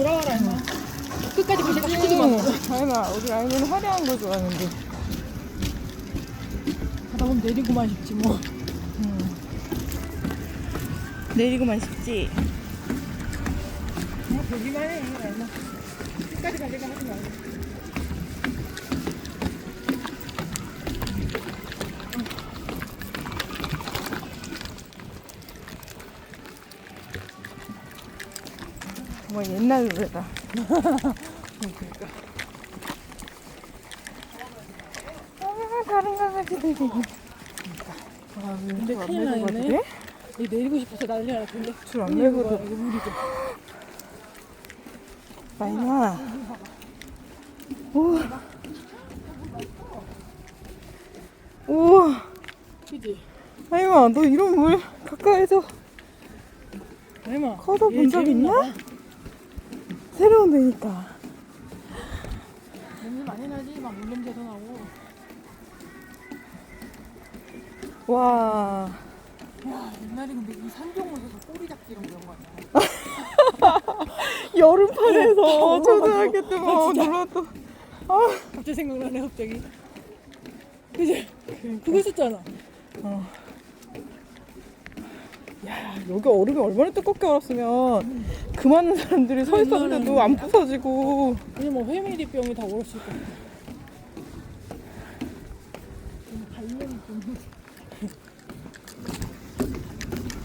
돌아와라 임마. 끝까지 그 생각 하지도 마. 아이마 우리 아이는 화려한 거 좋아하는데. 가다 보면 내리고만 싶지 뭐. 내리고만 싶지. 그냥 보기만 해 임마. 끝까지 갈 생각 하지 말고 정말 옛날 노래다. 아 다른 강아지들이 아, 근데 큰일 나겠네. 이 내리고 싶어서 난리 날 텐데 줄안 내고도 이거 물이죠. 마이마 우와 우와 그지? 아이마 너 이런 물 가까이서 얼마? 커서 본 적 있나? 새로운 데니까. 냄새 많이 나지? 막 물냄새도 나고. 와. 야 옛날에 근데 이 산종물에서 꼬리 잡기 이런 거 이런 거 아니야? 여름판에서. 어, 초등학교 때 어, 막 진짜. 놀았던. 갑자기 생각나네 갑자기. 그지? 그거 있었잖아. 야 여기 얼음이 얼마나 두껍게 얼었으면 그 많은 사람들이 서 있었는데도 안 부서지고. 이제 뭐 회미리병이 다 얼었을 거야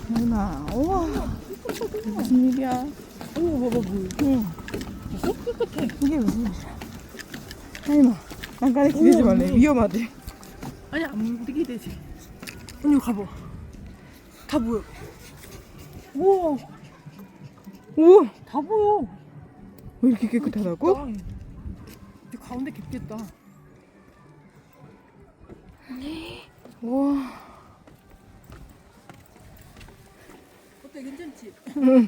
누나 우와 무슨 일이야? 오 봐봐 물 응. 됐어? 깨끗해. 이게 무슨 일이야? 하이마 난간에 기대지 우와, 말래. 물. 위험하대 아니 안 물리게 되지. 언니 가봐. 다 보여 우와. 우와. 다 보여. 왜 이렇게 깨끗하다고? 근데 가운데 깊겠다. 우와. 어때 괜찮지? 응